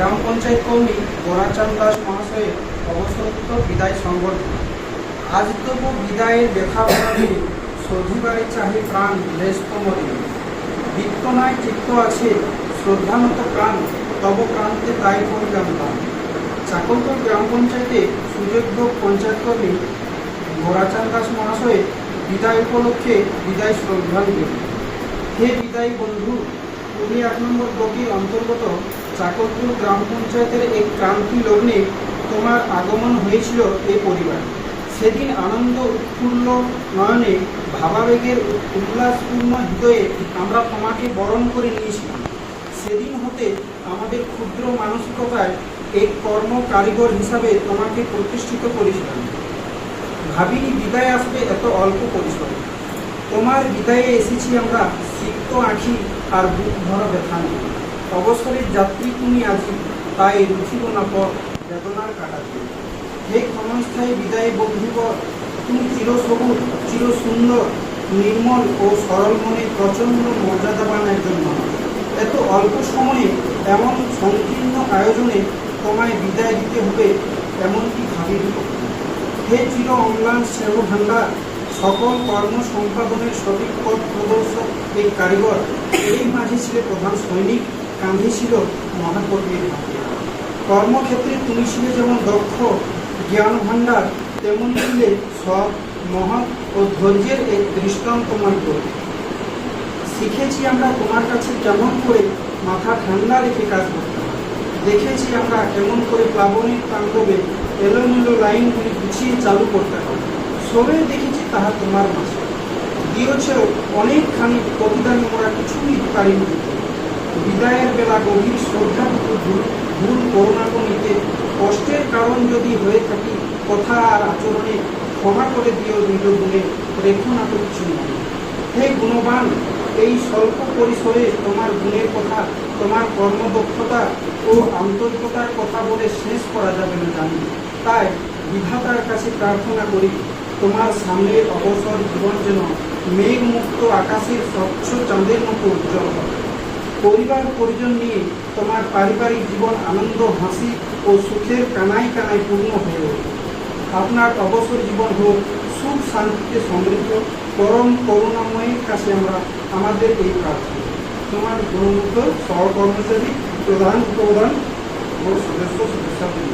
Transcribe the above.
গ্রাম পঞ্চায়েত কর্মী গোরাচাঁদ দাস মহাশয়ের অবসরোত্তর বিদায় সংবর্ধনা। আজ তবু বিদায়ের দেখা বেড়াবে সধিবারে চাহে প্রাণ লেস্তম দিন বৃত্ত নয় চিত্ত আছে শ্রদ্ধানত প্রাণ, তব প্রান্তে তাই করিলাম দান চাকলপুর গ্রাম পঞ্চায়েতে সুযোগ্য পঞ্চায়েত কর্মী গোরাচাঁদ দাস মহাশয়ের বিদায় উপলক্ষে বিদায় শ্রদ্ধাঞ্জলি হে বিদায়ী বন্ধু তুমি এক নম্বর ব্লকের অন্তর্গত চাকরপুর গ্রাম পঞ্চায়েতের এক ক্রান্তি লগ্নে তোমার আগমন হয়েছিল এই পরিবার। সেদিন আনন্দ উৎফুল্ল নয়নে ভাবাবেগের উল্লাসপূর্ণ হৃদয়ে আমরা তোমাকে বরণ করে নিয়েছিলাম। সেদিন হতে আমাদের ক্ষুদ্র মানসিকতায় এক কর্ম কারিগর হিসাবে তোমাকে প্রতিষ্ঠিত করেছিলাম। ভাবিনি বিদায় আসবে এত অল্প পরিসরে তোমার বিদায়ে এসেছি আমরা সিক্ত আঁখি আর বুক ভরা ব্যথা নিয়ে। অবসরের যাত্রী তুমি আজি তাই রুচিব না পথ বেদনার কাটাতে। হে ক্ষণস্থায়ী বিদায় বন্ধুবর তুমি চিরসবুজ চির সুন্দর নির্মল ও সরল মনে প্রচণ্ড মর্যাদাবান একজন মানুষ এত অল্প সময়ে এমন সংকীর্ণ আয়োজনে তোমায় বিদায় দিতে হবে এমনটি ভাবিনি। হে চির অম্লান স্নেহ ভাণ্ডার সকল কর্ম সম্পাদনের সঠিক পথ প্রদর্শক এই কারিগর। এই মাঝে ছিল প্রধান সৈনিক। কাঁধে ছিল মহাকর্মীর। কর্মক্ষেত্রে তুমি ছিলে যেমন দক্ষ জ্ঞান ভাণ্ডার তেমন ছিলে সব মহৎ ও ধৈর্যের এক দৃষ্টান্তমান করে শিখেছি আমরা তোমার কাছে কেমন করে মাথা ঠান্ডা রেখে কাজ করতে দেখেছি আমরা কেমন করে প্লাবনের তাণ্ডবে এলোমেলো লাইনগুলি গুছিয়ে চালু করতে হবে সবে দেখেছি তাহা তোমার মাসে দিয়েছেও অনেকখানি প্রতিদানে ওরা কিছুই পারিনি। দিতে বিদায়ের বেলা গভীর শ্রদ্ধাটুকু ভুল ভুল করুণাকো নিতে কষ্টের কারণ যদি হয়ে থাকি, কথা আর আচরণে ক্ষমা করে দিও নিজ গুণে রেখো না তো। হে গুণবান, এই স্বল্প পরিসরে তোমার গুণের কথা, তোমার কর্মদক্ষতা ও আন্তরিকতার কথা বলে শেষ করা যাবে না জানি তাই বিধাতার কাছে প্রার্থনা করি, তোমার সামনের অবসর জীবন যেন মেঘমুক্ত আকাশের স্বচ্ছ চাঁদের মতো উজ্জ্বল হয় পরিবার পরিজন নিয়ে তোমার পারিবারিক জীবন আনন্দ, হাসি ও সুখের কানাই কানাই পূর্ণ হয়ে ওঠে। আপনার অবসর জীবন হোক সুখ শান্তিতে সমৃদ্ধ, পরম করুণাময়ের কাছে আমরা আমাদের এই প্রার্থনা। তোমার গুণমুক্ত সহকর্মচারী, প্রধান উপপ্রধান ও সদস্য সদস্যদের